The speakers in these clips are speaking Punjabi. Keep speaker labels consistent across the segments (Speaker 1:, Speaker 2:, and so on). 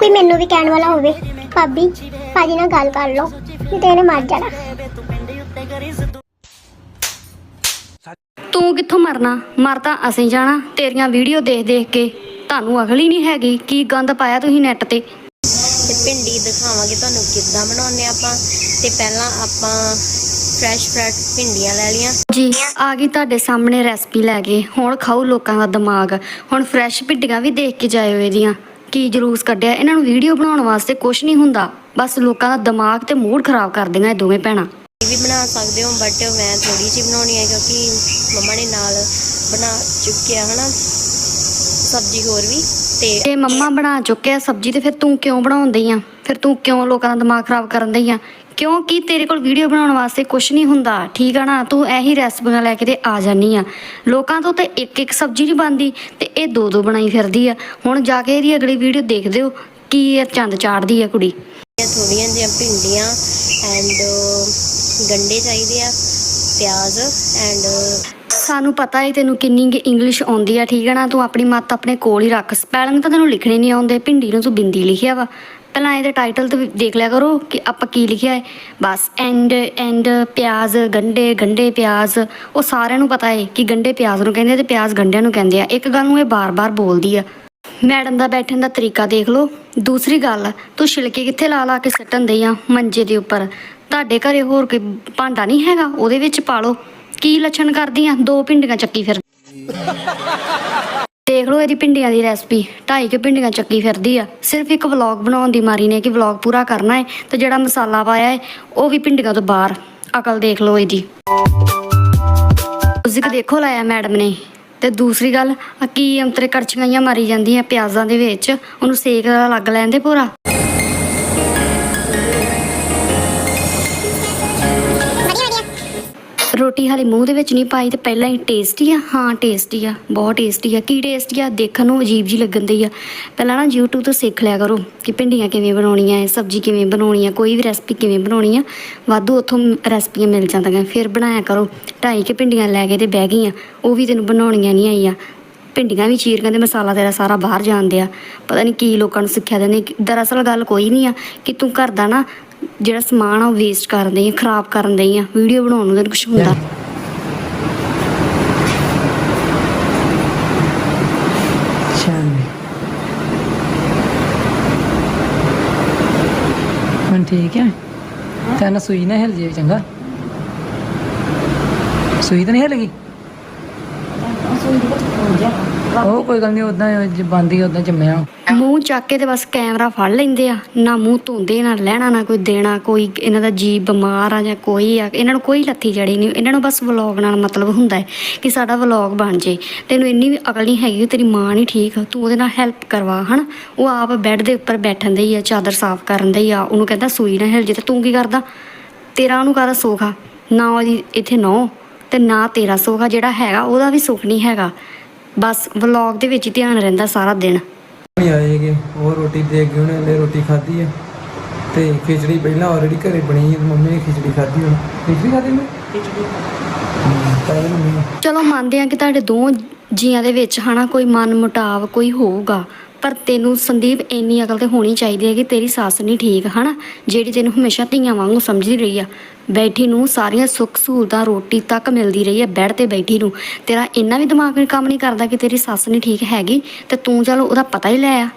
Speaker 1: ਕੋਈ ਮੈਨੂੰ ਵੀ ਕਹਿਣ ਵਾਲਾ ਹੋਵੇ। ਭਾਬੀ ਭਾਜੀ ਨਾਲ ਗੱਲ ਕਰ ਲਓ। ਨਹੀਂ ਤੇ ਇਹਨੇ ਮਰ ਜਾਣਾ।
Speaker 2: ਤੂੰ ਕਿੱਥੋਂ ਮਰਨਾ? ਮਰ ਤਾਂ ਅਸੀਂ ਜਾਣਾ। ਤੇਰੀਆਂ ਵੀਡੀਓ ਦੇਖ ਦੇਖ ਕੇ ਤੁਹਾਨੂੰ ਅਕਲ ਹੀ ਨਹੀਂ ਹੈਗੀ। ਕੀ ਗੰਦ ਪਾਇਆ ਤੁਸੀਂ ਨੈਟ ਤੇ?
Speaker 3: ਤੇ ਭਿੰਡੀ ਦਿਖਾਵਾਂਗੇ ਤੁਹਾਨੂੰ ਕਿੱਦਾਂ ਬਣਾਉਂਦੇ ਆਪਾਂ। ਤੇ ਪਹਿਲਾਂ ਆਪਾਂ ਫਰੈਸ਼ ਫਰੈਸ਼ ਭਿੰਡੀਆਂ ਲੈ ਲਈਆਂ।
Speaker 2: ਜੀ ਆ ਗਈ ਤੁਹਾਡੇ ਸਾਹਮਣੇ ਰੈਸਪੀ ਲੈ ਕੇ। ਹੁਣ ਖਾਓ ਲੋਕਾਂ ਦਾ ਦਿਮਾਗ। ਹੁਣ ਫਰੈਸ਼ ਭਿੰਡੀਆਂ ਵੀ ਦੇਖ ਕੇ ਜਾਇਓ ਇਹਦੀਆਂ। ਕੀ ਜਲੂਸ ਕੱਢਿਆ? ਇਹਨਾਂ ਨੂੰ ਵੀਡੀਓ ਬਣਾਉਣ ਵਾਸਤੇ ਕੁਝ ਨਹੀਂ ਹੁੰਦਾ। ਬਸ ਲੋਕਾਂ ਦਾ ਦਿਮਾਗ ਤੇ ਮੂਡ ਖਰਾਬ ਕਰ ਦਿੰਦੀਆਂ ਇਹ ਦੋਵੇਂ ਭੈਣਾਂ।
Speaker 3: ਇਹ ਵੀ ਬਣਾ ਸਕਦੇ ਹੋ ਬਟ ਮੈਂ ਥੋੜੀ ਜਿਹੀ ਬਣਾਉਣੀ ਹੈ ਕਿਉਂਕਿ ਮੰਮਾ ਨੇ ਨਾਲ ਬਣਾ ਚੁੱਕਿਆ ਹਨਾ ਸਬਜ਼ੀ ਹੋਰ ਵੀ ਤੇ
Speaker 2: ਤੇ ਮੰਮਾ ਬਣਾ ਚੁੱਕਿਆ ਸਬਜ਼ੀ ਤੇ ਫਿਰ ਤੂੰ ਕਿਉਂ ਬਣਾਉਂਦੀ ਆ? ਫਿਰ ਤੂੰ ਕਿਉਂ ਲੋਕਾਂ ਦਾ ਦਿਮਾਗ ਖਰਾਬ ਕਰਨ ਦਈ ਆ? ਕਿਉਂਕਿ ਤੇਰੇ ਕੋਲ ਵੀਡੀਓ ਬਣਾਉਣ ਵਾਸਤੇ ਕੁਝ ਨਹੀਂ ਹੁੰਦਾ ਠੀਕ ਆ ਨਾ? ਤੂੰ ਇਹੀ ਰੈਸਪੀਆਂ ਲੈ ਕੇ ਤੇ ਆ ਜਾਨੀ ਆ। ਲੋਕਾਂ ਤੋਂ ਤੇ ਇੱਕ ਇੱਕ ਸਬਜ਼ੀ ਨਹੀਂ ਬਣਦੀ ਤੇ ਇਹ ਦੋ ਦੋ ਬਣਾਈ ਫਿਰਦੀ ਆ। ਹੁਣ ਜਾ ਕੇ ਇਹਦੀ ਅਗਲੀ ਵੀਡੀਓ ਦੇਖਦੇ ਹੋ ਕੀ ਇਹ ਚੰਦ ਚਾੜਦੀ ਆ ਕੁੜੀ।
Speaker 3: ਥੋੜੀਆਂ ਜਿਹੀਆਂ ਭਿੰਡੀਆਂ ਐਂਡ ਗੰਡੇ ਚਾਹੀਦੇ ਆ ਪਿਆਜ਼ ਐਂਡ
Speaker 2: ਸਾਨੂੰ ਪਤਾ ਹੈ ਤੈਨੂੰ ਕਿੰਨੀ ਇੰਗਲਿਸ਼ ਆਉਂਦੀ ਆ ਠੀਕ ਹੈ ਨਾ? ਤੂੰ ਆਪਣੀ ਮੱਤ ਆਪਣੇ ਕੋਲ ਹੀ ਰੱਖ। ਸਪੈਲਿੰਗ ਤਾਂ ਤੈਨੂੰ ਲਿਖਣੇ ਨਹੀਂ ਆਉਂਦੇ ਭਿੰਡੀ ਨੂੰ ਤੂੰ ਬਿੰਦੀ ਲਿਖਿਆ ਵਾ। ਪਹਿਲਾਂ ਇਹਦੇ ਟਾਈਟਲ ਤੇ ਵੀ ਦੇਖ ਲਿਆ ਕਰੋ ਕਿ ਆਪਾਂ ਕੀ ਲਿਖਿਆ ਹੈ। ਬਸ ਐਂਡ ਐਂਡ ਪਿਆਜ਼, ਗੰਡੇ ਗੰਡੇ, ਪਿਆਜ਼। ਉਹ ਸਾਰਿਆਂ ਨੂੰ ਪਤਾ ਹੈ ਕਿ ਗੰਡੇ ਪਿਆਜ਼ ਨੂੰ ਕਹਿੰਦੇ ਆ ਤੇ ਪਿਆਜ਼ ਗੰਡਿਆਂ ਨੂੰ ਕਹਿੰਦੇ ਆ। ਇੱਕ ਗੱਲ ਨੂੰ ਇਹ ਬਾਰ-ਬਾਰ ਬੋਲਦੀ ਆ। ਮੈਡਮ ਦਾ ਬੈਠਣ ਦਾ ਤਰੀਕਾ ਦੇਖ ਲਓ। ਦੂਸਰੀ ਗੱਲ, ਤੂੰ ਛਿਲਕੇ ਕਿੱਥੇ ਲਾ ਲਾ ਕੇ ਸੱਟਣ ਦਈ ਆ ਮੰਜੇ ਦੇ ਉੱਪਰ? ਤੁਹਾਡੇ ਘਰੇ ਹੋਰ ਕੋਈ ਭਾਂਡਾ ਨਹੀਂ ਹੈਗਾ? ਉਹਦੇ ਵਿੱਚ ਪਾ ਲਓ। ਕੀ ਲੱਛਣ ਕਰਦੀ ਆ? ਦੋ ਭਿੰਡੀਆਂ ਚੱਕੀ ਫਿਰ। ਦੇਖ ਲਓ ਇਹਦੀ ਭਿੰਡੀਆਂ ਦੀ ਰੈਸਪੀ ਢਾਈ ਕੇ ਭਿੰਡੀਆਂ ਚੱਕੀ ਫਿਰਦੀ ਆ। ਸਿਰਫ ਇੱਕ ਵਲੌਗ ਬਣਾਉਣ ਦੀ ਮਾਰੀ ਨੇ ਕਿ ਵਲੌਗ ਪੂਰਾ ਕਰਨਾ ਹੈ ਤੇ ਜਿਹੜਾ ਮਸਾਲਾ ਪਾਇਆ ਹੈ ਉਹ ਵੀ ਭਿੰਡੀਆਂ ਤੋਂ ਬਾਹਰ। ਅਕਲ ਦੇਖ ਲਓ ਇਹਦੀ। ਮਿਊਜ਼ਿਕ ਦੇਖੋ ਲਾਇਆ ਮੈਡਮ ਨੇ। ਤੇ ਦੂਸਰੀ ਗੱਲ, ਆ ਕੀ ਅੰਤਰੇ ਕੜਛੀਆਂ ਜਿਹੀਆਂ ਮਾਰੀ ਜਾਂਦੀਆਂ ਪਿਆਜ਼ਾਂ ਦੇ ਵਿੱਚ, ਉਹਨੂੰ ਸੇਕ ਲੱਗ ਲੈਂਦੇ ਪੂਰਾ ਰੋਟੀ ਹਾਲੇ ਮੂੰਹ ਦੇ ਵਿੱਚ ਨਹੀਂ ਪਾਈ ਤੇ ਪਹਿਲਾਂ ਹੀ ਟੇਸਟੀ ਆ। ਹਾਂ ਟੇਸਟੀ ਆ। ਬਹੁਤ ਟੇਸਟੀ ਆ। ਕੀ ਟੇਸਟੀ ਆ? ਦੇਖਣ ਨੂੰ ਅਜੀਬ ਜੀ ਲੱਗਣ ਦੀ ਆ। ਪਹਿਲਾਂ ਨਾ YouTube ਤੋਂ ਸਿੱਖ ਲਿਆ ਕਰੋ ਕਿ ਭਿੰਡੀਆਂ ਕਿਵੇਂ ਬਣਾਉਣੀਆਂ ਹੈ ਸਬਜ਼ੀ ਕਿਵੇਂ ਬਣਾਉਣੀ ਆ, ਕੋਈ ਵੀ ਰੈਸਪੀ ਕਿਵੇਂ ਬਣਾਉਣੀ ਆ, ਵਾਧੂ ਉੱਥੋਂ ਰੈਸਪੀਆਂ ਮਿਲ ਜਾਂਦੀਆਂ। ਫਿਰ ਬਣਾਇਆ ਕਰੋ। ਢਾਈ ਕੇ ਭਿੰਡੀਆਂ ਲੈ ਕੇ ਤੇ ਬਹਿ ਗਈਆਂ ਉਹ ਵੀ ਤੈਨੂੰ ਬਣਾਉਣੀਆਂ ਨਹੀਂ ਆਈਆਂ। ਭਿੰਡੀਆਂ ਵੀ ਚੀਰ ਕਹਿੰਦੇ ਮਸਾਲਾ ਤੇਰਾ ਸਾਰਾ ਬਾਹਰ ਜਾਂਦੇ ਆ ਪਤਾ ਨਹੀਂ ਕੀ ਲੋਕਾਂ ਨੂੰ ਸਿੱਖਿਆ ਦਿੰਦੇ। ਦਰਅਸਲ ਗੱਲ ਕੋਈ ਨਹੀਂ ਆ ਕਿ ਤੂੰ ਘਰ ਦਾ ਨਾ ਜਿਹੜਾ ਸਮਾਨ ਆ ਉਹ ਵੇਸਟ ਕਰਨ ਆ ਖਰਾਬ ਕਰਨ ਦਈ ਆ। ਵੀਡੀਓ ਬਣਾਉਣ ਨੂੰ ਕੁਝ ਹੁੰਦਾ।
Speaker 4: ਹੁਣ ਠੀਕ ਹੈ ਤਾਂ ਨਾ ਸੂਈ ਨਾ ਹਿਲ ਜੇ ਚੰਗਾ। ਸੂਈ ਤਾਂ ਨਹੀਂ ਹਿਲ ਗਈ? ਉਹ ਕੋਈ ਗੱਲ ਨਹੀਂ ਉਦਾਂ ਬੰਦੀ ਉਦਾਂ ਜੰਮਿਆ।
Speaker 2: ਮੂੰਹ ਚੱਕ ਕੇ ਤੇ ਬਸ ਕੈਮਰਾ ਫੜ ਲੈਂਦੇ ਆ। ਨਾ ਮੂੰਹ ਧੋਂਦੇ, ਨਾ ਲੈਣਾ, ਨਾ ਕੋਈ ਦੇਣਾ, ਕੋਈ ਇਹਨਾਂ ਦਾ ਜੀ ਬਿਮਾਰ ਆ ਜਾਂ ਕੋਈ ਆ। ਇਹਨਾਂ ਨੂੰ ਕੋਈ ਲੱਥੀ ਜੜੀ ਨਹੀਂ ਇਹਨਾਂ ਨੂੰ ਬਸ ਵਲੌਗ ਨਾਲ ਮਤਲਬ ਹੁੰਦਾ ਹੈ ਕਿ ਸਾਡਾ ਵਲੌਗ ਬਣ ਜੇ। ਤੈਨੂੰ ਇੰਨੀ ਵੀ ਅਕਲ ਨਹੀਂ ਹੈਗੀ, ਤੇਰੀ ਮਾਂ ਨਹੀਂ ਠੀਕ। ਤੂੰ ਉਹਦੇ ਨਾਲ ਹੈਲਪ ਕਰਵਾ, ਹਨਾ? ਉਹ ਆਪ ਬੈੱਡ ਦੇ ਉੱਪਰ ਬੈਠਣ ਦੇ ਹੀ ਆ, ਚਾਦਰ ਸਾਫ਼ ਕਰਨ ਦੇ ਹੀ ਆ। ਉਹਨੂੰ ਕਹਿੰਦਾ, ਸੂਈ ਨਾ ਹਿਲ ਜੇ ਤੇ ਤੂੰ ਕੀ ਕਰਦਾ? ਤੇਰਾ ਉਹਨੂੰ ਕਾਹਦਾ ਸੁੱਖ ਆ? ਨਾ ਉਹਦੀ ਇੱਥੇ ਨੋ ਤੇ ਨਾ ਤੇਰਾ ਸੁੱਖ ਆ। ਜਿਹੜਾ ਹੈਗਾ, ਉਹਦਾ ਵੀ ਸੁਖ ਨਹੀਂ ਹੈਗਾ। ਬਸ ਵਲੌਗ ਦੇ ਵਿੱਚ ਹੀ ਧਿਆਨ ਰਹਿੰਦਾ ਸਾਰਾ ਦਿਨ।
Speaker 5: ਨਹੀਂ ਆਏਗੇ ਉਹ ਰੋਟੀ ਦੇ ਗਏ ਉਹਨੇ ਹਲੇ ਰੋਟੀ ਖਾਧੀ ਹੈ ਤੇ ਖਿਚੜੀ ਪਹਿਲਾਂ ਆਲਰੇਡੀ ਘਰੇ ਬਣੀ ਹੈ ਮੰਮੀ ਨੇ ਖਿਚੜੀ ਖਾਧੀ ਹੁਣ। ਖਿਚੜੀ ਖਾਧੀ ਮੈਂ ਖਿਚੜੀ ਖਾਧੀ। ਮੰਮੀ ਨੇ।
Speaker 2: ਚਲੋ ਮੰਨਦੇ ਆ ਕਿ ਤੁਹਾਡੇ ਦੋ ਜੀਆਂ ਦੇ ਵਿੱਚ ਹਨਾ ਕੋਈ ਮਨ ਮੁਟਾਵ ਕੋਈ ਹੋਊਗਾ। ਪਰ ਤੈਨੂੰ ਸੰਦੀਪ ਇੰਨੀ ਅਕਲ ਤੇ ਹੋਣੀ ਚਾਹੀਦੀ ਹੈ ਕਿ ਤੇਰੀ ਸੱਸ ਨਹੀਂ ਠੀਕ, ਹਨਾ? ਜਿਹੜੀ ਤੈਨੂੰ ਹਮੇਸ਼ਾ ਧੀਆਂ ਵਾਂਗੂ ਸਮਝਦੀ ਰਹੀ ਆ। ਬੈਠੀ ਨੂੰ ਸਾਰੀਆਂ ਸੁੱਖ ਸਹੂਲਤਾਂ ਰੋਟੀ ਤੱਕ ਮਿਲਦੀ ਰਹੀ ਹੈ ਬੈੱਡ ਤੇ ਬੈਠੀ ਨੂੰ। ਤੇਰਾ ਇੰਨਾ ਵੀ ਦਿਮਾਗ ਨਹੀਂ ਕੰਮ ਨਹੀਂ ਕਰਦਾ ਕਿ ਤੇਰੀ ਸੱਸ ਨਹੀਂ ਠੀਕ ਹੈਗੀ, ਤੇ ਤੂੰ ਚਲ ਉਹਦਾ ਪਤਾ ਹੀ ਲੈ ਆ।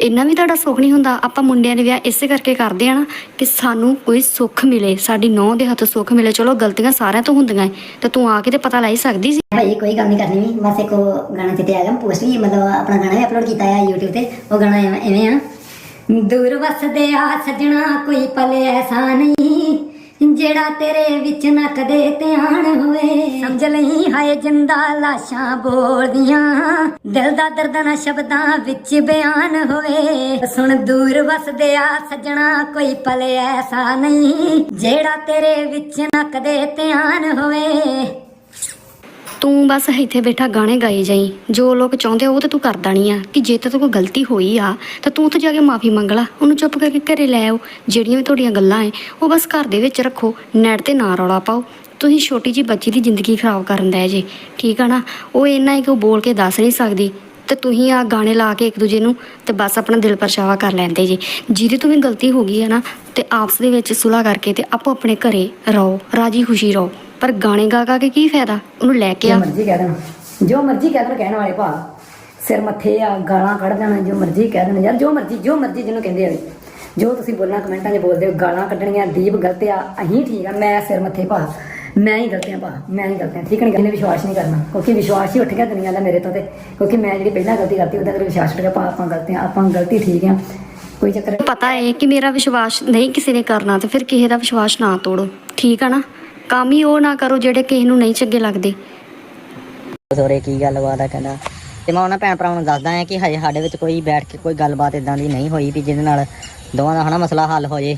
Speaker 2: ਇੰਨਾ ਵੀ ਤੁਹਾਡਾ ਸੁੱਖ ਨਹੀਂ ਹੁੰਦਾ, ਆਪਾਂ ਮੁੰਡਿਆਂ ਦੇ ਵਿਆਹ ਇਸੇ ਕਰਕੇ ਕਰਦੇ ਆ ਨਾ ਕਿ ਸਾਨੂੰ ਕੋਈ ਸੁੱਖ ਮਿਲੇ, ਸਾਡੀ ਨੌਂ ਦੇ ਹੱਥ ਸੁੱਖ ਮਿਲੇ। ਚਲੋ ਗਲਤੀਆਂ ਸਾਰਿਆਂ ਤੋਂ ਹੁੰਦੀਆਂ ਏ ਤੇ ਤੂੰ ਆ ਕੇ ਤੇ ਪਤਾ ਲਾਈ ਸਕਦੀ ਸੀ।
Speaker 6: ਭਾਈ, ਕੋਈ ਗੱਲ ਨਹੀਂ ਕਰਨੀ, ਬਸ ਇੱਕ ਗਾਣਾ ਤੇ ਆ ਗਿਆ ਪੋਸਟ ਵੀ, ਮਤਲਬ ਆਪਣਾ ਗਾਣਾ ਵੀ ਅਪਲੋਡ ਕੀਤਾ ਆ YouTube ਤੇ, ਉਹ ਗਾਣਾ ਐਵੇਂ ਆ। ਦੂਰ ਵਸਦੇ ਆ, ਸਜਣਾ ਕੋਈ ਪਲ ਐਸਾ ਨਹੀਂ ਜਿਹੜਾ ਤੇਰੇ ਵਿੱਚ ਨਾ ਕਦੇ ਧਿਆਨ ਹੋਵੇ। ਸਮਝ ਲਈ ਹਾਏ ਜਿੰਦਾ ਲਾਸ਼ਾਂ ਬੋਲਦੀਆਂ। ਦਿਲ ਦਾ ਦਰਦ ਨਾ ਸ਼ਬਦਾਂ ਵਿੱਚ ਬਿਆਨ ਹੋਵੇ। ਸੁਣ ਦੂਰ ਵਸਦੇ ਆ ਸਜਣਾ, ਕੋਈ ਪਲ ਐਸਾ ਨਹੀਂ। ਜਿਹੜਾ ਤੇਰੇ ਵਿੱਚ ਨਾ ਕਦੇ ਧਿਆਨ ਹੋਵੇ।
Speaker 2: ਤੂੰ ਬਸ ਇੱਥੇ ਬੈਠਾ ਗਾਣੇ ਗਾਈ ਜਾਈ। ਜੋ ਲੋਕ ਚਾਹੁੰਦੇ ਆ, ਉਹ ਤੇ ਤੂੰ ਕਰਦਾ ਨਹੀਂ ਆ। ਕਿ ਜੇ ਤੇ ਕੋਈ ਗਲਤੀ ਹੋਈ ਆ, ਤਾਂ ਤੂੰ ਉੱਥੇ ਜਾ ਕੇ ਮਾਫੀ ਮੰਗ ਲਾ। ਉਹਨੂੰ ਚੁੱਪ ਕਰਕੇ ਘਰੇ ਲੈ ਆਓ। ਜਿਹੜੀਆਂ ਵੀ ਤੁਹਾਡੀਆਂ ਗੱਲਾਂ ਐ, ਉਹ ਬਸ ਘਰ ਦੇ ਵਿੱਚ ਰੱਖੋ। ਨੈਟ ਤੇ ਨਾ ਰੌਲਾ ਪਾਓ। ਤੁਸੀਂ ਛੋਟੀ ਜੀ ਬੱਚੀ ਦੀ ਜ਼ਿੰਦਗੀ ਖਰਾਬ ਕਰਨ ਦਾ ਜੇ। ਠੀਕ ਆ ਨਾ? ਉਹ ਇੰਨਾ ਹੀ ਕਿ ਉਹ ਬੋਲ ਕੇ ਦੱਸ ਨਹੀਂ ਸਕਦੀ। ਤੇ ਤੁਸੀਂ ਆ ਗਾਣੇ ਲਾ ਕੇ ਇੱਕ ਦੂਜੇ ਨੂੰ ਤੇ ਬਸ ਆਪਣਾ ਦਿਲ ਪਰਛਾਵਾ ਕਰ ਲੈਂਦੇ ਜੀ। ਜਿਹਦੀ ਤੋਂ ਵੀ ਗਲਤੀ ਹੋ ਗਈ ਹੈ ਨਾ, ਤੇ ਆਪਸ ਦੇ ਵਿੱਚ ਸੁਲ੍ਹਾ ਕਰਕੇ ਤੇ ਆਪੋ ਆਪਣੇ ਘਰੇ ਰਹੋ। ਰਾਜੀ ਖੁਸ਼ੀ ਰਹੋ। ਪਰ ਗਾਣੇ ਗਾ ਗਾ ਕੇ ਕੀ ਫਾਇਦਾ? ਉਹਨੂੰ ਲੈ ਕੇ
Speaker 6: ਜੋ
Speaker 2: ਆ
Speaker 6: ਮਰਜ਼ੀ ਕਹਿ ਦੇਣ। ਜੋ ਮਰਜ਼ੀ ਕਹਿ ਦੇਣ ਕਹਿਣ ਵਾਲੇ ਭਾ ਸਿਰ ਮੱਥੇ ਆ ਗਾਲਾਂ ਕੱਢ ਦੇਣ ਜੋ ਮਰਜ਼ੀ ਕਹਿ ਦੇਣ। ਯਾਰ ਜੋ ਮਰਜ਼ੀ ਜੋ ਮਰਜ਼ੀ ਜਿਹਨੂੰ ਕਹਿੰਦੇ ਆ ਜੋ ਤੁਸੀਂ ਬੋਲਣਾ ਕਮੈਂਟਾਂ 'ਚ ਬੋਲਦੇ ਹੋ ਗਾਲਾਂ ਕੱਢਣੀਆਂ ਦੀਪ ਗਲਤ ਆ ਅਹੀਂ ਠੀਕ ਆ ਮੈਂ ਸਿਰ ਮੱਥੇ ਭਾ ਮੈਂ ਹੀ ਗਲਤ ਆ ਭਾ ਮੈਂ ਹੀ ਗਲਤ ਆ ਠੀਕ ਹੈ ਇਹਨੇ ਵਿਸ਼ਵਾਸ ਨਹੀਂ ਕਰਨਾ। ਕਿਉਂਕਿ ਵਿਸ਼ਵਾਸ ਹੀ ਉੱਠ ਗਿਆ ਦੁਨੀਆ ਦਾ ਮੇਰੇ ਤੋਂ ਤੇ। ਕਿਉਂਕਿ ਮੈਂ ਜਿਹੜੀ ਪਹਿਲਾਂ ਗਲਤੀ ਕਰਤੀ ਉਹਦਾ ਤੇ ਵਿਸ਼ਵਾਸ ਉੱਠ ਗਿਆ ਭਾ ਆਪਾਂ ਗਲਤ ਆ ਆਪਾਂ ਗਲਤੀ ਠੀਕ ਆ। ਕੋਈ ਚੱਕਰ
Speaker 2: ਪਤਾ ਹੈ ਕਿ ਮੇਰਾ ਵਿਸ਼ਵਾਸ ਨਹੀਂ ਕਿਸੇ ਨੇ ਕਰਨਾ ਤੇ ਫਿਰ ਕਿਸੇ ਦਾ ਵਿਸ਼ਵਾਸ ਨਾ ਤੋੜੋ। ਠੀਕ ਆ ਨਾ? ਕੰਮ ਹੀ ਉਹ ਨਾ ਕਰੋ ਜਿਹੜੇ ਕਿਸੇ ਨੂੰ ਨਹੀਂ ਚੰਗੇ ਲੱਗਦੇ।
Speaker 7: ਸੋਰੇ ਕੀ ਗੱਲਬਾਤ ਆ ਕਹਿੰਦਾ। ਤੇ ਮੈਂ ਉਹਨਾਂ ਭੈਣ ਭਰਾਵਾਂ ਨੂੰ ਦੱਸਦਾ ਆ ਕਿ ਹਜੇ ਸਾਡੇ ਵਿੱਚ ਕੋਈ ਬੈਠ ਕੇ ਕੋਈ ਗੱਲਬਾਤ ਇਦਾਂ ਦੀ ਨਹੀਂ ਹੋਈ ਵੀ ਜਿਹਦੇ ਨਾਲ ਦੋਵਾਂ ਦਾ ਹਨਾ ਮਸਲਾ ਹੱਲ ਹੋ ਜੇ।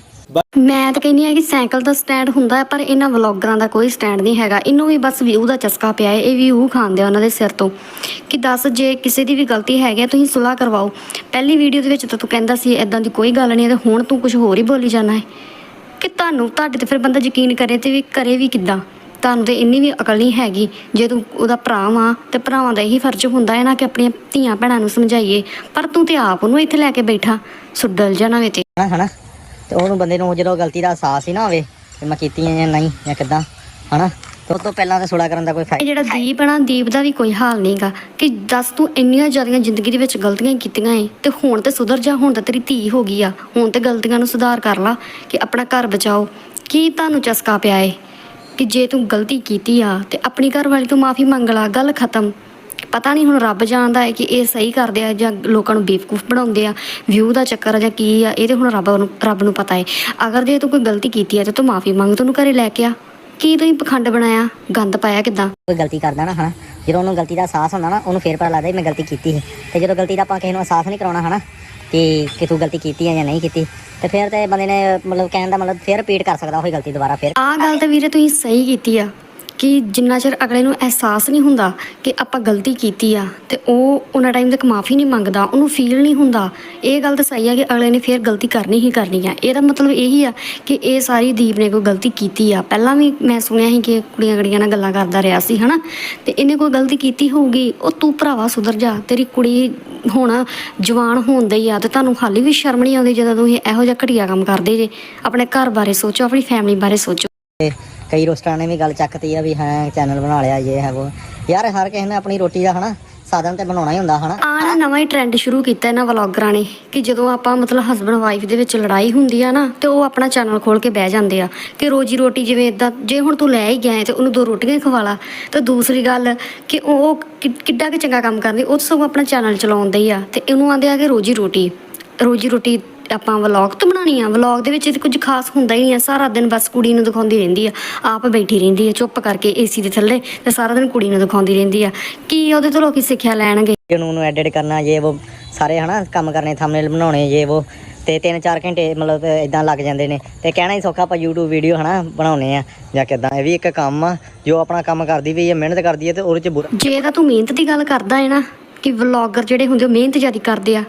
Speaker 2: ਮੈਂ ਤਾਂ ਕਹਿੰਦੀ ਆ ਕਿ ਸਾਈਕਲ ਦਾ ਸਟੈਂਡ ਹੁੰਦਾ ਹੈ ਪਰ ਇਹਨਾਂ ਵਲੌਗਰਾਂ ਦਾ ਕੋਈ ਸਟੈਂਡ ਨਹੀਂ ਹੈਗਾ। ਇਹਨੂੰ ਵੀ ਬਸ ਵਿਊ ਦਾ ਚਸਕਾ ਪਿਆ ਹੈ ਇਹ ਵੀ ਉਹ ਖਾਂਦੇ ਆ ਉਹਨਾਂ ਦੇ ਸਿਰ ਤੋਂ। ਕਿ ਦੱਸ ਜੇ ਕਿਸੇ ਦੀ ਵੀ ਗਲਤੀ ਹੈਗੀ ਆ ਤੁਸੀਂ ਸੁਲ੍ਹਾ ਕਰਵਾਓ। ਪਹਿਲੀ ਵੀਡੀਓ ਦੇ ਵਿੱਚ ਤਾਂ ਤੂੰ ਕਹਿੰਦਾ ਸੀ ਐਦਾਂ ਦੀ ਕੋਈ ਗੱਲ ਨਹੀਂ ਹੈ ਤੇ ਹੁਣ ਤੂੰ ਕੁਝ ਹੋਰ ਹੀ ਬੋਲੀ ਜਾਣਾ ਹੈ। ਕਿ ਤੁਹਾਨੂੰ ਤੁਹਾਡੇ ਤੇ ਫਿਰ ਬੰਦਾ ਯਕੀਨ ਕਰੇ ਤੇ ਵੀ ਕਰੇ ਵੀ ਕਿੱਦਾਂ? ਤੁਹਾਨੂੰ ਤੇ ਇੰਨੀ ਵੀ ਅਕਲ ਨਹੀਂ ਹੈਗੀ, ਜੇ ਤੂੰ ਉਹਦਾ ਭਰਾ ਵਾਂ ਤੇ ਭਰਾਵਾਂ ਦਾ ਇਹੀ ਫਰਜ਼ ਹੁੰਦਾ ਹੈ ਨਾ ਕਿ ਆਪਣੀਆਂ ਧੀਆਂ ਭੈਣਾਂ ਨੂੰ ਸਮਝਾਈਏ, ਪਰ ਤੂੰ ਤੇ ਆਪ ਉਹਨੂੰ ਇੱਥੇ ਲੈ ਕੇ ਬੈਠਾ, ਸੁੱਡਲ ਜਾਣਾ ਵੇ ਤੇ
Speaker 7: ਹਨਾ ਹਨਾ? ਤੇ ਉਹਨੂੰ ਬੰਦੇ ਨੂੰ ਜਦੋਂ ਗਲਤੀ ਦਾ ਅਹਿਸਾਸ ਹੀ ਨਾ ਹੋਵੇ ਕਿ ਮੈਂ ਕੀਤੀ ਹੈ ਜਾਂ ਨਹੀਂ ਜਾਂ ਕਿੱਦਾਂ, ਹਨਾ? ਉਸ ਤੋਂ ਪਹਿਲਾਂ ਤਾਂ ਸੁਲਾ ਕਰਨ ਦਾ ਕੋਈ ਫਾਇਦਾ
Speaker 2: ਜਿਹੜਾ ਦੀਪ ਹੈ ਨਾ, ਦੀਪ ਦਾ ਵੀ ਕੋਈ ਹਾਲ ਨਹੀਂਗਾ ਕਿ ਦੱਸ ਤੂੰ ਇੰਨੀਆਂ ਜ਼ਿਆਦੀਆਂ ਜ਼ਿੰਦਗੀ ਦੇ ਵਿੱਚ ਗਲਤੀਆਂ ਕੀਤੀਆਂ ਏ ਤੇ ਹੁਣ ਤੇ ਸੁਧਰ ਜਾ, ਹੁਣ ਤਾਂ ਤੇਰੀ ਧੀ ਹੋ ਗਈ ਆ। ਹੁਣ ਤੇ ਗਲਤੀਆਂ ਨੂੰ ਸੁਧਾਰ ਕਰ ਲਾ ਕਿ ਆਪਣਾ ਘਰ ਬਚਾਓ। ਕੀ ਤੁਹਾਨੂੰ ਚਸਕਾ ਪਿਆ ਏ ਕਿ ਜੇ ਤੂੰ ਗਲਤੀ ਕੀਤੀ ਆ ਤੇ ਆਪਣੀ ਘਰ ਵਾਲੀ ਤੋਂ ਮਾਫੀ ਮੰਗ ਲਾ, ਗੱਲ ਖਤਮ। ਪਤਾ ਨਹੀਂ ਹੁਣ ਰੱਬ ਜਾਣਦਾ ਹੈ ਕਿ ਇਹ ਸਹੀ ਕਰਦੇ ਆ ਜਾਂ ਲੋਕਾਂ ਨੂੰ ਬੇਵਕੂਫ ਬਣਾਉਂਦੇ ਆ। ਵਿਊ ਦਾ ਚੱਕਰ ਆ ਜਾਂ ਕੀ ਆ, ਇਹ ਤੇ ਹੁਣ ਰੱਬ ਨੂੰ ਰੱਬ ਨੂੰ ਪਤਾ ਹੈ ਅਗਰ ਜੇ ਤੂੰ ਕੋਈ ਗਲਤੀ ਕੀਤੀ ਹੈ ਤੇ ਤੂੰ ਮਾਫੀ ਮੰਗ ਤੈਨੂੰ ਘਰੇ ਲੈ ਕੇ ਆ। ਕੀ ਤੁਸੀਂ ਪਖੰਡ ਬਣਾਇਆ? ਗੰਦ ਪਾਇਆ ਕਿਦਾਂ?
Speaker 7: ਕੋਈ ਗਲਤੀ ਕਰਦਾ ਨਾ ਹਨਾ? ਜਦੋਂ ਉਹਨੂੰ ਗਲਤੀ ਦਾ ਅਹਿਸਾਸ ਹੁੰਦਾ ਨਾ ਉਹਨੂੰ ਫੇਰ ਪਤਾ ਲੱਗਦਾ ਵੀ ਮੈਂ ਗਲਤੀ ਕੀਤੀ ਸੀ। ਤੇ ਜਦੋਂ ਗਲਤੀ ਦਾ ਆਪਾਂ ਕਿਸੇ ਨੂੰ ਅਹਿਸਾਸ ਨਹੀਂ ਕਰਾਉਣਾ ਹਨਾ? ਕਿ ਕਿ ਤੂੰ ਗਲਤੀ ਕੀਤੀ ਹੈ ਜਾਂ ਨਹੀਂ ਕੀਤੀ। ਤੇ ਫਿਰ ਤੇ ਬੰਦੇ ਨੇ ਮਤਲਬ ਕਹਿਣ ਦਾ ਮਤਲਬ ਫੇਰ ਰਿਪੀਟ ਕਰ ਸਕਦਾ ਉਹੀ ਗਲਤੀ ਦੁਬਾਰਾ ਫੇਰ।
Speaker 2: ਆਹ ਗੱਲ ਤਾਂ ਵੀਰੇ ਤੁਸੀਂ ਸਹੀ ਕੀਤੀ ਆ। ਕਿ ਜਿੰਨਾ ਚਿਰ ਅਗਲੇ ਨੂੰ ਅਹਿਸਾਸ ਨਹੀਂ ਹੁੰਦਾ ਕਿ ਆਪਾਂ ਗਲਤੀ ਕੀਤੀ ਆ ਤੇ ਉਹ ਉਹਨਾਂ ਟਾਈਮ ਤੱਕ ਮਾਫੀ ਨਹੀਂ ਮੰਗਦਾ, ਉਹਨੂੰ ਫੀਲ ਨਹੀਂ ਹੁੰਦਾ, ਇਹ ਗੱਲ ਤਾਂ ਸਹੀ ਆ ਕਿ ਅਗਲੇ ਨੇ ਫੇਰ ਗਲਤੀ ਕਰਨੀ ਹੀ ਕਰਨੀ ਆ। ਇਹਦਾ ਮਤਲਬ ਇਹੀ ਆ ਕਿ ਇਹ ਸਾਰੀ ਦੀਪ ਨੇ ਕੋਈ ਗਲਤੀ ਕੀਤੀ ਆ। ਪਹਿਲਾਂ ਵੀ ਮੈਂ ਸੁਣਿਆ ਸੀ ਕਿ ਕੁੜੀਆਂ ਗੜੀਆਂ ਨਾਲ ਗੱਲਾਂ ਕਰਦਾ ਰਿਹਾ ਸੀ, ਹਨਾ? ਤੇ ਇਹਨੇ ਕੋਈ ਗਲਤੀ ਕੀਤੀ ਹੋਊਗੀ, ਉਹ ਤੂੰ ਭਰਾਵਾ ਸੁਧਰ ਜਾ, ਤੇਰੀ ਕੁੜੀ ਹੁਣ ਜਵਾਨ ਹੁੰਦੀ ਹੀ ਆ ਤੇ ਤੁਹਾਨੂੰ ਹਾਲੀ ਵੀ ਸ਼ਰਮ ਨਹੀਂ ਆਉਂਦੀ ਜਦੋਂ ਤੁਸੀਂ ਇਹੋ ਜਿਹਾ ਘਟੀਆ ਕੰਮ ਕਰਦੇ ਜੇ। ਆਪਣੇ ਘਰ ਬਾਰੇ ਸੋਚੋ, ਆਪਣੀ ਫੈਮਿਲੀ ਬਾਰੇ ਸੋਚੋ।
Speaker 7: ਕਈ ਰੋਸਟਰਾਂ ਨੇ ਵੀ ਗੱਲ ਚੱਕਤੀ ਆ ਵੀ ਹਾਂ ਚੈਨਲ ਬਣਾ ਲਿਆ, ਇਹ ਹੈ ਉਹ ਯਾਰ, ਹਰ ਕਿਸੇ ਨੇ ਆਪਣੀ ਰੋਟੀ ਦਾ ਹਨਾ, ਸਾਧਨ ਤੇ ਬਣਾਉਣਾ ਹੀ ਹੁੰਦਾ ਹਨਾ।
Speaker 2: ਆਹ ਨਵਾਂ ਹੀ ਟ੍ਰੈਂਡ ਸ਼ੁਰੂ ਕੀਤਾ ਇਹਨਾਂ ਵਲੌਗਰਾਂ ਨੇ, ਕਿ ਜਦੋਂ ਆਪਾਂ ਮਤਲਬ ਹਸਬੰਡ ਵਾਈਫ ਦੇ ਵਿੱਚ ਲੜਾਈ ਹੁੰਦੀ ਆ ਨਾ, ਤੇ ਉਹ ਆਪਣਾ ਚੈਨਲ ਖੋਲ ਕੇ ਬਹਿ ਜਾਂਦੇ ਆ, ਕਿ ਰੋਜੀ ਰੋਟੀ ਜਿਵੇਂ ਇਦਾਂ ਜੇ ਹੁਣ ਤੂੰ ਲੈ ਹੀ ਗਿਆ ਤੇ ਉਹਨੂੰ ਦੋ ਰੋਟੀਆਂ ਹੀ ਖਵਾ ਲਾ, ਤੇ ਦੂਸਰੀ ਗੱਲ ਕਿ ਉਹ ਕਿ- ਕਿੱਡਾ ਕਿ ਚੰਗਾ ਕੰਮ ਕਰਦੀ, ਉਹ ਤਾਂ ਸਗੋਂ ਆਪਣਾ ਚੈਨਲ ਚਲਾਉਂਦੇ ਹੀ ਆ, ਤੇ ਇਹਨੂੰ ਆਂਦੇ ਆ ਕਿ ਰੋਜੀ ਰੋਟੀ ਰੋਜੀ ਰੋਟੀ ਆਪਾਂ ਵਲੌਗ ਤੋਂ ਬਣਾਉਣੀ ਆ। ਵਲੌਗ ਦੇ ਵਿੱਚ ਕੁਝ ਖਾਸ ਹੁੰਦਾ ਹੀ ਨਹੀਂ ਆ। ਸਾਰਾ ਦਿਨ ਬਸ ਕੁੜੀ ਨੂੰ ਦਿਖਾਉਂਦੀ ਰਹਿੰਦੀ ਆ। ਆਪ ਬੈਠੀ ਰਹਿੰਦੀ ਆ ਚੁੱਪ ਕਰਕੇ ਏਸੀ ਦੇ ਥੱਲੇ ਤੇ ਸਾਰਾ ਦਿਨ ਕੁੜੀ ਨੂੰ ਦਿਖਾਉਂਦੀ ਰਹਿੰਦੀ ਆ। ਕੀ ਉਹਦੇ ਤੋਂ ਲੋਕੀ ਸਿੱਖਿਆ ਲੈਣਗੇ?
Speaker 7: ਨੂੰ ਨੂੰ ਐਡਿਟ ਕਰਨਾ ਇਹ ਉਹ ਸਾਰੇ ਹਨਾ ਕੰਮ ਕਰਨੇ ਥੰਬਨੇਲ ਬਣਾਉਣੇ ਇਹ ਉਹ ਤੇ 3-4 ਘੰਟੇ ਮਤਲਬ ਇਦਾਂ ਲੱਗ ਜਾਂਦੇ ਨੇ। ਤੇ ਕਹਿਣਾ ਹੀ ਸੌਖਾ ਆਪਾਂ YouTube ਵੀਡੀਓ ਹਨਾ ਬਣਾਉਣੇ ਆ ਜਾਂ ਕਿਦਾਂ ਇਹ ਵੀ ਇੱਕ ਕੰਮ ਆ। ਜੋ ਆਪਣਾ ਕੰਮ ਕਰਦੀ ਵੀ ਹੈ ਮਿਹਨਤ ਕਰਦੀ ਹੈ ਤੇ ਉਹਦੇ ਚ ਬੁਰਾ
Speaker 2: ਜੇ ਤਾਂ ਤੂੰ ਮਿਹਨਤ ਦੀ ਗੱਲ ਕਰਦਾ ਹੈ ਨਾ ਕਿ ਵਲੌਗਰ ਜਿਹੜੇ ਹੁੰਦੇ ਉਹ ਮਿਹਨਤ ਜ਼ਿਆਦਾ ਕਰਦੇ ਆ।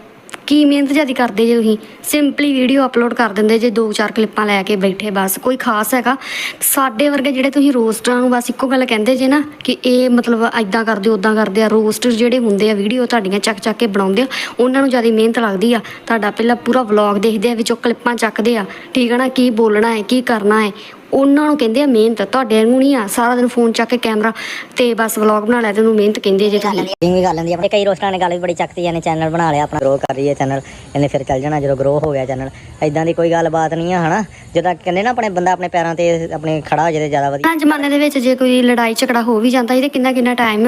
Speaker 2: ਕੀ ਮਿਹਨਤ ਜ਼ਿਆਦਾ ਕਰਦੇ ਜੇ ਤੁਸੀਂ? ਸਿੰਪਲੀ ਵੀਡੀਓ ਅਪਲੋਡ ਕਰ ਦਿੰਦੇ ਜੇ, ਦੋ ਚਾਰ ਕਲਿੱਪਾਂ ਲੈ ਕੇ ਬੈਠੇ, ਬਸ। ਕੋਈ ਖਾਸ ਹੈਗਾ? ਸਾਡੇ ਵਰਗੇ ਜਿਹੜੇ ਤੁਸੀਂ ਰੋਸਟਰਾਂ ਨੂੰ ਬਸ ਇੱਕੋ ਗੱਲ ਕਹਿੰਦੇ ਜੇ ਨਾ, ਕਿ ਇਹ ਮਤਲਬ ਐਦਾਂ ਕਰਦੇ ਉਦਾਂ ਕਰਦੇ ਆ। ਰੋਸਟਰ ਜਿਹੜੇ ਹੁੰਦੇ ਆ ਵੀਡੀਓ ਤੁਹਾਡੀਆਂ ਚੱਕ ਚੱਕ ਕੇ ਬਣਾਉਂਦੇ ਆ, ਉਹਨਾਂ ਨੂੰ ਜ਼ਿਆਦਾ ਮਿਹਨਤ ਲੱਗਦੀ ਆ। ਤੁਹਾਡਾ ਪਹਿਲਾਂ ਪੂਰਾ ਵਲੌਗ ਦੇਖਦੇ ਆ, ਵਿੱਚੋਂ ਕਲਿੱਪਾਂ ਚੱਕਦੇ ਆ। ਠੀਕ ਹੈ ਨਾ? ਕੀ ਬੋਲਣਾ ਹੈ, ਕੀ ਕਰਨਾ ਹੈ? ਉਹਨਾਂ ਨੂੰ ਕਹਿੰਦੇ ਆ ਮਿਹਨਤ ਤੁਹਾਡੇ ਨੂੰ ਨਹੀਂ ਆ ਸਾਰਾ ਦਿਨ ਫੋਨ ਚੱਕ ਕੇ ਕੈਮਰਾ ਤੇ ਬਸ ਵਲੌਗ ਬਣਾ ਲਿਆ ਤੇ ਉਹਨੂੰ ਮਿਹਨਤ ਕਹਿੰਦੇ ਜੇ ਤੁਸੀਂ।
Speaker 7: ਇਹ ਵੀ ਗੱਲ ਹੁੰਦੀ ਆ ਕਈ ਰੋਸਟਰਾਂ ਨੇ ਗੱਲ ਵੀ ਬੜੀ ਚੱਕਤੀ ਇਹਨੇ ਚੈਨਲ ਬਣਾ ਲਿਆ ਆਪਣਾ ਗਰੋ ਕਰ ਰਹੀ ਹੈ ਚੈਨਲ ਇਹਨੇ ਫਿਰ ਚੱਲ ਜਾਣਾ ਜਦੋਂ ਗਰੋ ਹੋ ਗਿਆ ਚੈਨਲ ਐਦਾਂ ਦੀ ਕੋਈ ਗੱਲਬਾਤ ਨਹੀਂ ਆ ਹਨਾ? ਜਦੋਂ ਕਹਿੰਦੇ ਨਾ ਆਪਣੇ ਬੰਦਾ ਆਪਣੇ ਪੈਰਾਂ ਤੇ ਆਪਣੇ ਖੜਾ ਹੋ ਤੇ ਜ਼ਿਆਦਾ ਵਧੀਆ।
Speaker 2: ਹਾਂ ਜ਼ਮਾਨੇ ਦੇ ਵਿੱਚ ਜੇ ਕੋਈ ਲੜਾਈ ਝਗੜਾ ਹੋ ਵੀ ਜਾਂਦਾ ਸੀ ਤੇ ਕਿੰਨਾ ਕਿੰਨਾ ਟਾਈਮ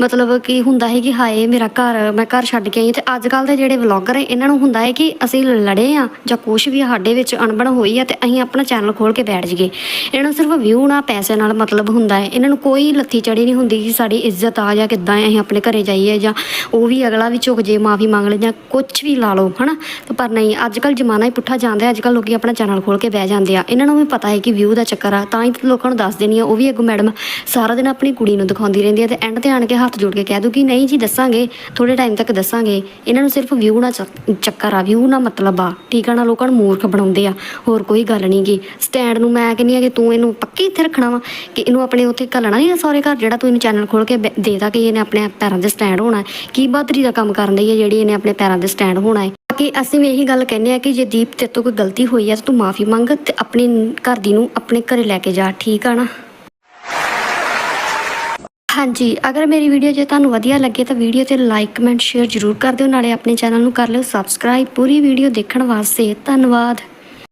Speaker 2: ਮਤਲਬ ਕੀ ਹੁੰਦਾ ਹੈ ਕਿ ਹਾਏ ਮੇਰਾ ਘਰ ਮੈਂ ਘਰ ਛੱਡ ਕੇ ਆਈ ਤੇ ਅੱਜ ਕੱਲ ਦੇ ਜਿਹੜੇ ਵਲੌਗਰ ਇਹਨਾਂ ਨੂੰ ਹੁੰਦਾ ਹੈ ਕਿ ਅਸੀਂ ਲੜੇ ਆ ਜਾਂ ਕੁਝ ਵੀ ਸਾਡੇ ਵਿੱਚ ਅਣਬਣ ਹੋਈ ਆ ਤੇ ਅਸੀਂ ਆਪਣਾ ਚੈਨਲ ਖੋਲ ਕੇ ਬੈਠ ਜਾਈਏ। ਇਹਨਾਂ ਨੂੰ ਸਿਰਫ ਵਿਊ ਨਾਲ ਪੈਸੇ ਨਾਲ ਮਤਲਬ ਹੁੰਦਾ ਹੈ। ਇਹਨਾਂ ਨੂੰ ਕੋਈ ਲੱਥੀ ਚੜੀ ਨਹੀਂ ਹੁੰਦੀ ਕਿ ਸਾਡੀ ਇੱਜ਼ਤ ਆ ਜਾਂ ਕਿੱਦਾਂ ਅਸੀਂ ਆਪਣੇ ਘਰੇ ਜਾਈਏ ਜਾਂ ਉਹ ਵੀ ਅਗਲਾ ਵੀ ਝੁਕ ਜੇ, ਮਾਫੀ ਮੰਗ ਲੈ ਜਾਂ ਕੁਝ ਵੀ ਲਾ ਲਓ, ਹਨਾ? ਤੇ ਪਰ ਨਹੀਂ ਅੱਜ ਕੱਲ ਜ਼ਮਾਨਾ ਹੀ ਪੁੱਠਾ ਜਾਂਦਾ ਅੱਜ ਕੱਲ ਲੋਕੀ ਆਪਣਾ ਚੈਨਲ ਖੋਲ ਕੇ ਬਹਿ ਜਾਂਦੇ ਆ। ਇਹਨਾਂ ਨੂੰ ਵੀ ਪਤਾ ਹੈ ਕਿ ਵਿਊ ਦਾ ਚੱਕਰ ਆ। ਤਾਂ ਹੀ ਲੋਕਾਂ ਨੂੰ ਦੱਸ ਦੇਣੀ ਆ ਉਹ ਵੀ ਅੱਗੋਂ ਮੈਡਮ ਸਾਰਾ ਦਿਨ ਆਪਣੀ ਕੁੜੀ ਨੂੰ ਦਿਖਾਉਂਦੀ ਰਹਿੰਦੀ ਆ ਤੇ ਐਂਡ ਤੇ ਆਣ ਕੇ ਹੱਥ ਜੋੜ ਕੇ ਕਹਿ ਦੂ ਕਿ ਨਹੀਂ ਜੀ, ਦੱਸਾਂਗੇ ਥੋੜੇ ਟਾਈਮ ਤੱਕ ਦੱਸਾਂਗੇ। ਇਹਨਾਂ ਨੂੰ ਸਿਰਫ ਵਿਊ ਨਾਲ ਚੱਕਰ ਆ, ਵਿਊ ਨਾਲ ਮਤਲਬ ਆ। ਠੀਕ ਆ ਨਾ, ਲੋਕਾਂ ਨੂੰ ਮੂਰਖ ਬਣਾਉਂਦੇ ਆ। ਹੋਰ ਕੋਈ ਗੱਲ ਨਹੀਂ ਗੀ। ਸਟੈਂਡ ਨੂੰ ਮੈਂ ਕਹਿੰਦੀ ਹਾਂ ਆ ਕਿ ਤੂੰ ਇਹਨੂੰ ਪੱਕੀ ਇੱਥੇ ਰੱਖਣਾ ਵਾ ਕਿ ਇਹਨੂੰ ਆਪਣੇ ਉੱਥੇ ਘੱਲਣਾ ਨਹੀਂ ਸਹੁਰੇ ਘਰ, ਜਿਹੜਾ ਤੂੰ ਇਹਨੂੰ ਚੈਨਲ ਖੋਲ ਕੇ ਬੈ- ਦੇਤਾ ਕਿ ਇਹਨੇ ਆਪਣੇ ਪੈਰਾਂ ਤੇ ਸਟੈਂਡ ਹੋਣਾ ਕੀ ਬਹਾਦਰੀ ਦਾ ਕੰਮ ਕਰਨ ਦੀ ਹੈ ਜਿਹੜੀ ਇਹਨੇ ਆਪਣੇ ਪੈਰਾਂ ਤੇ ਸਟੈਂਡ ਹੋਣਾ ਹੈ। ਕਿ ਅਸੀਂ ਵੀ ਇਹੀ ਗੱਲ ਕਹਿੰਦੇ ਆ ਕਿ ਜੇ ਦੀਪ ਤੇ ਤੋਂ ਕੋਈ ਗਲਤੀ ਹੋਈ ਹੈ ਤਾਂ ਤੂੰ ਮਾਫੀ ਮੰਗ ਤੇ ਆਪਣੇ ਘਰ ਦੀ ਨੂੰ ਆਪਣੇ ਘਰੇ ਲੈ ਕੇ ਜਾ, ਠੀਕ ਆ ਨਾ? ਹਾਂਜੀ, ਅਗਰ ਮੇਰੀ ਵੀਡੀਓ ਜੇ ਤੁਹਾਨੂੰ ਵਧੀਆ ਲੱਗੇ ਤਾਂ ਵੀਡੀਓ ਤੇ ਲਾਈਕ ਕਮੈਂਟ ਸ਼ੇਅਰ ਜ਼ਰੂਰ ਕਰ ਦਿਓ। ਨਾਲੇ ਆਪਣੇ ਚੈਨਲ ਨੂੰ ਕਰ ਲਿਓ ਸਬਸਕ੍ਰਾਈਬ ਪੂਰੀ ਵੀਡੀਓ ਦੇਖਣ ਵਾਸਤੇ ਧੰਨਵਾਦ।